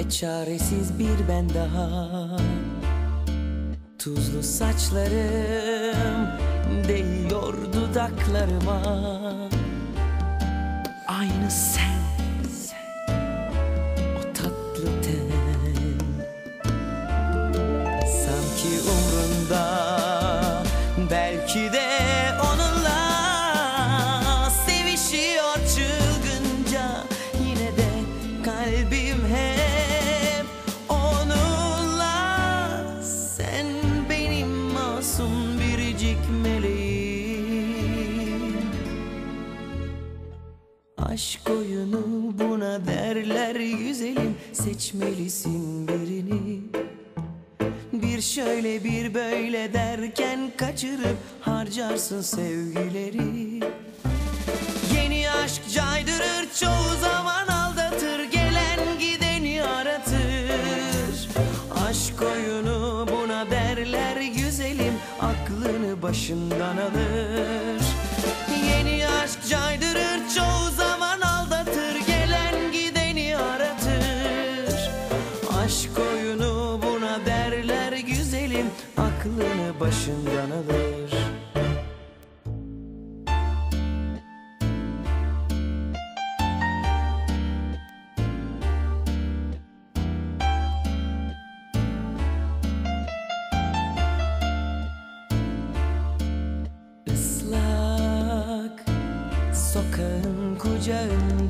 Ve çaresiz bir ben daha. Tuzlu saçlarım değiyor dudaklarıma. Aynı sen, Aşk oyunu buna derler güzelim Seçmelisin birini. Bir şöyle bir böyle derken kaçırıp harcarsın sevgileri. Yeni aşk caydırır çoğu zaman aldatır Gelen gideni aratır. Aşk oyunu buna derler güzelim Aklını başından alır. Yeni güzelim Aklını başından alır Islak sokağın kucağında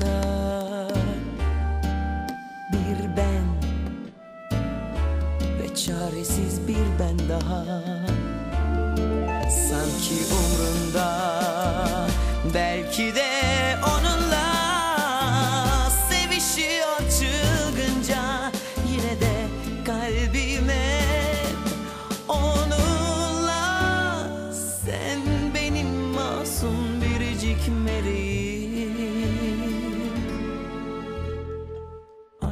çaresiz bir ben daha. Sanki umrunda belki de onunla. Sevişiyor çılgınca Yine de kalbime. Onunla Sen benim masum biricik meleğim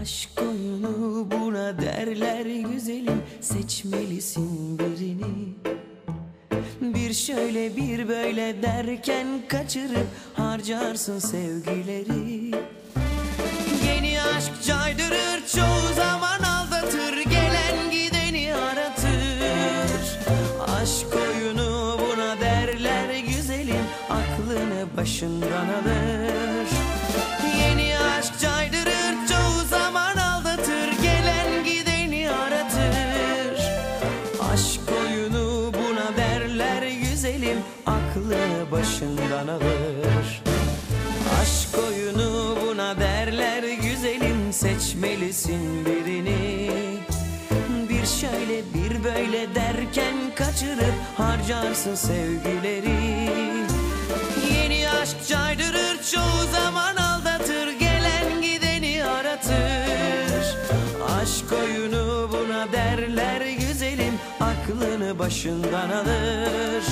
Aşk oyunu buna derler güzelim. Seçmelisin birini. Bir şöyle bir böyle derken kaçırıp harcarsın sevgileri. Yeni aşk caydırır çoğu zaman aldatır. Gelen gideni aratır. Aşk oyunu buna derler güzelim. Aklını başından alır güzelim Aklını başından alır Aşk oyunu buna derler güzelim Seçmelisin birini. Bir şöyle bir böyle derken kaçırıp harcarsın sevgileri Aklını başından alır.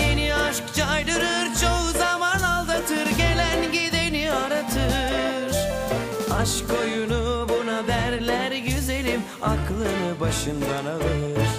Yeni aşk caydırır çoğu zaman aldatır Gelen gideni aratır. Aşk oyunu buna derler güzelim Aklını başından alır